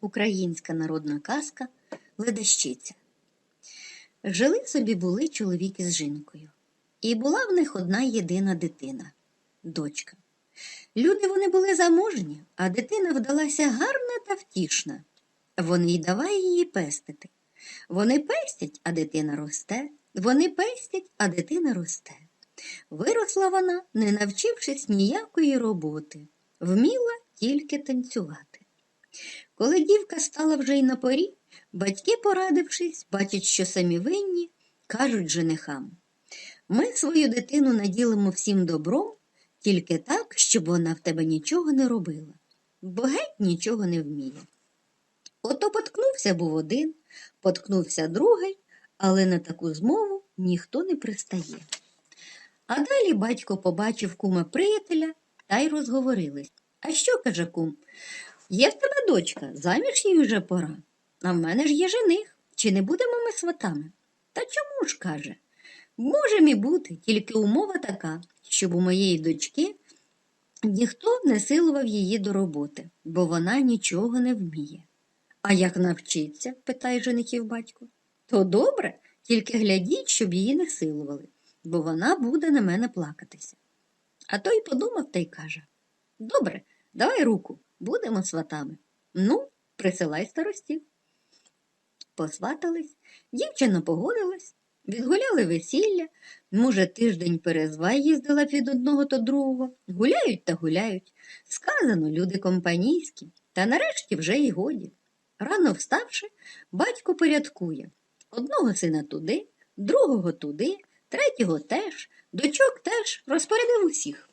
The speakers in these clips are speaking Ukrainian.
Українська народна казка Ледащиця. Жили собі були чоловік із жінкою, і була в них одна єдина дитина дочка. Люди вони були заможні, а дитина вдалася гарна та втішна. Вони й давай її пестити. Вони пестять, а дитина росте, вони пестять, а дитина росте. Виросла вона, не навчившись ніякої роботи, вміла тільки танцювати. Коли дівка стала вже й на порі, батьки, порадившись, бачать, що самі винні, кажуть женихам ми свою дитину наділимо всім добром, тільки так, щоб вона в тебе нічого не робила, бо геть нічого не вміє. Ото поткнувся був один, поткнувся другий, але на таку змову ніхто не пристає. А далі батько побачив кума приятеля та й розговорились. А що, каже кум? Є в тебе дочка, заміж їй вже пора. А в мене ж є жених. Чи не будемо ми сватами? Та чому ж, каже? Можем і бути, тільки умова така, щоб у моєї дочки ніхто не силував її до роботи, бо вона нічого не вміє. А як навчиться? питає женихів батько. То добре, тільки глядіть, щоб її не силували, бо вона буде на мене плакатися. А той подумав та й каже Добре, давай руку, будемо сватами. Ну, присилай старостів. Посватались, дівчина погодилась, відгуляли весілля, може, тиждень перезвай їздила від одного до другого, гуляють та гуляють. Сказано, люди компанійські, та нарешті вже й годі. Рано вставши, батько порядкує одного сина туди, другого туди, третього теж, дочок теж розпорядив усіх.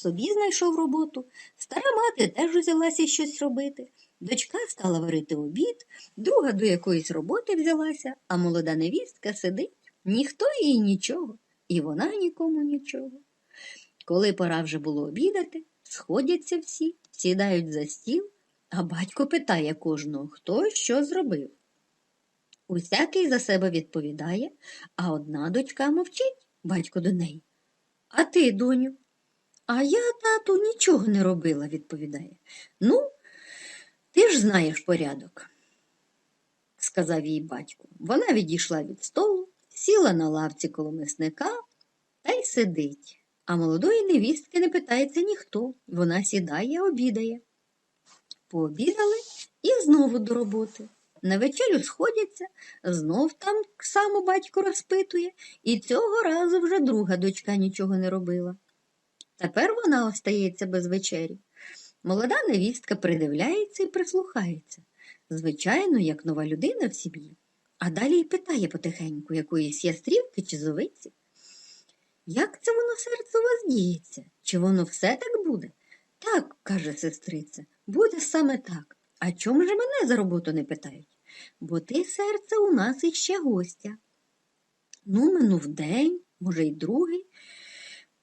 Собі знайшов роботу, стара мати теж узялася щось робити. Дочка стала варити обід, друга до якоїсь роботи взялася, а молода невістка сидить, ніхто їй нічого, і вона нікому нічого. Коли пора вже було обідати, сходяться всі, сідають за стіл, а батько питає кожного, хто що зробив. Усякий за себе відповідає, а одна дочка мовчить, батько до неї. А ти, доню? А я, тату, нічого не робила, відповідає. Ну, ти ж знаєш порядок, сказав їй батько. Вона відійшла від столу, сіла на лавці коло мисника та й сидить. А молодої невістки не питається ніхто. Вона сідає, обідає. Пообідали і знову до роботи. На вечерю сходяться, знов там само батько розпитує, і цього разу вже друга дочка нічого не робила. Тепер вона остається без вечері. Молода невістка придивляється і прислухається, звичайно, як нова людина в сім'ї, а далі й питає потихеньку якоїсь ястрівки чи зовиці. Як це воно серце у вас діється? Чи воно все так буде? Так, каже сестриця, буде саме так. А чому ж мене за роботу не питають? Бо ти, серце, у нас іще гостя. Ну, минув день, може, й другий.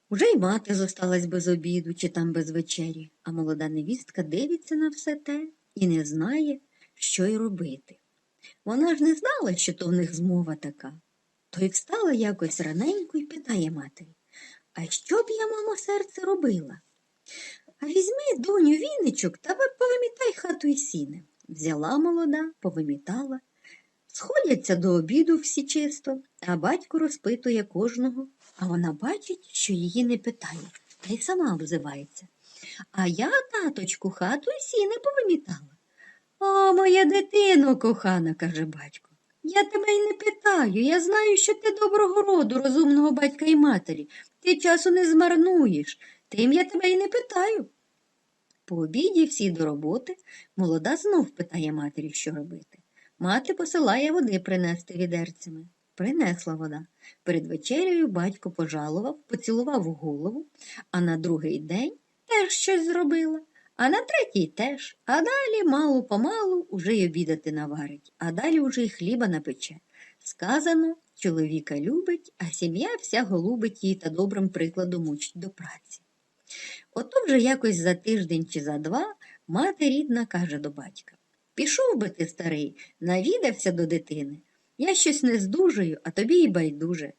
Уже й мати зосталась без обіду чи там без вечері, а молода невістка дивиться на все те і не знає, що й робити. Вона ж не знала, що то в них змова така. То й встала якось раненько і питає матері А що б я, мамо, серце робила? А візьми, доню, віничок та повимітай хату й сіне. Взяла молода, повимітала. Сходяться до обіду всі чисто, а батько розпитує кожного, а вона бачить, що її не питає, та й сама обзивається. А я, таточку, хату й сіне повимітала. О, моя дитино, кохана, каже батько. Я тебе й не питаю. Я знаю, що ти доброго роду, розумного батька і матері. Ти часу не змарнуєш, тим я тебе й не питаю. По обіді всі до роботи молода знов питає матері, що робити. Мати посилає води принести відерцями. Принесла вода. Перед вечерею батько пожалував, поцілував голову, а на другий день теж щось зробила, а на третій теж, а далі мало помалу уже й обідати наварить, а далі уже й хліба напече. Сказано, чоловіка любить, а сім'я вся голубить її та добрим прикладом учить до праці. Ото вже якось за тиждень чи за два мати рідна каже до батька Пішов би ти, старий, навідався до дитини. Я щось не здужую, а тобі й байдуже.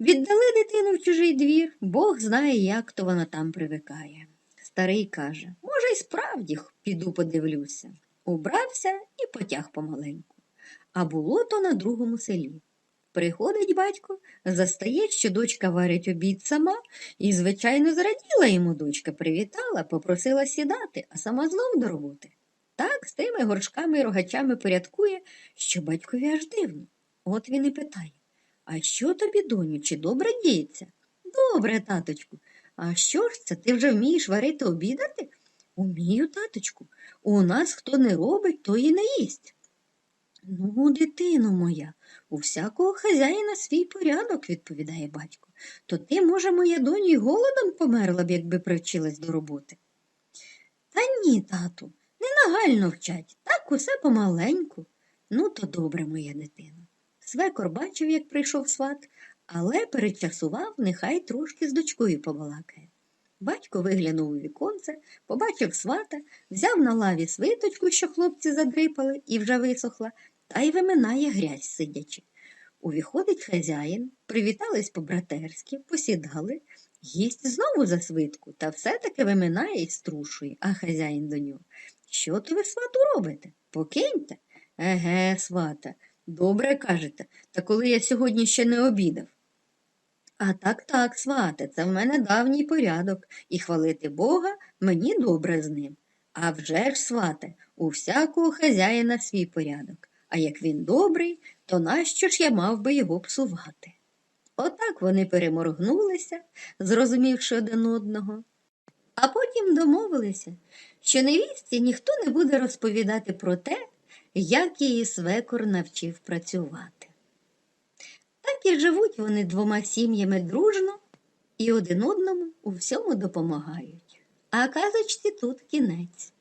Віддали дитину в чужий двір, Бог знає, як то вона там привикає. Старий каже, може, й справді піду подивлюся. Убрався і потяг помаленьку. А було то на другому селі. Приходить батько, застає, що дочка варить обід сама, і, звичайно, зраділа йому дочка, привітала, попросила сідати, а сама знов до роботи. Так з тими горшками і рогачами порядкує, що батькові аж дивно. От він і питає А що тобі, доню, чи добре діється? Добре, таточку. А що ж це? Ти вже вмієш варити обідати? Умію, таточку. У нас хто не робить, то і не їсть. Ну, дитино моя, у всякого хазяїна свій порядок, відповідає батько. То ти, може, моя доню, й голодом померла б, якби привчилась до роботи. Та ні, тату, нагально вчать, так усе помаленьку. Ну, то добре, моя дитино. Свекор бачив, як прийшов сват, але перечасував, нехай трошки з дочкою побалакає. Батько виглянув у віконце, побачив свата, взяв на лаві свиточку, що хлопці задрипали і вже висохла, та й виминає грязь сидячи. Увіходить хазяїн, привітались по-братерськи, посідали, їсть знову за свитку, та все-таки виминає і струшує, а хазяїн до нього. Що то ви, свату, робите? Покиньте. Еге, свата, добре кажете, та коли я сьогодні ще не обідав. А так, так, свате, це в мене давній порядок, і хвалити Бога мені добре з ним. А вже ж, свате, у всякого хазяїна свій порядок, а як він добрий, то нащо ж я мав би його псувати? Отак вони переморгнулися, зрозумівши один одного, а потім домовилися, що невістці ніхто не буде розповідати про те, як її свекор навчив працювати. Так і живуть вони двома сім'ями дружно і один одному у всьому допомагають. А казочці тут кінець.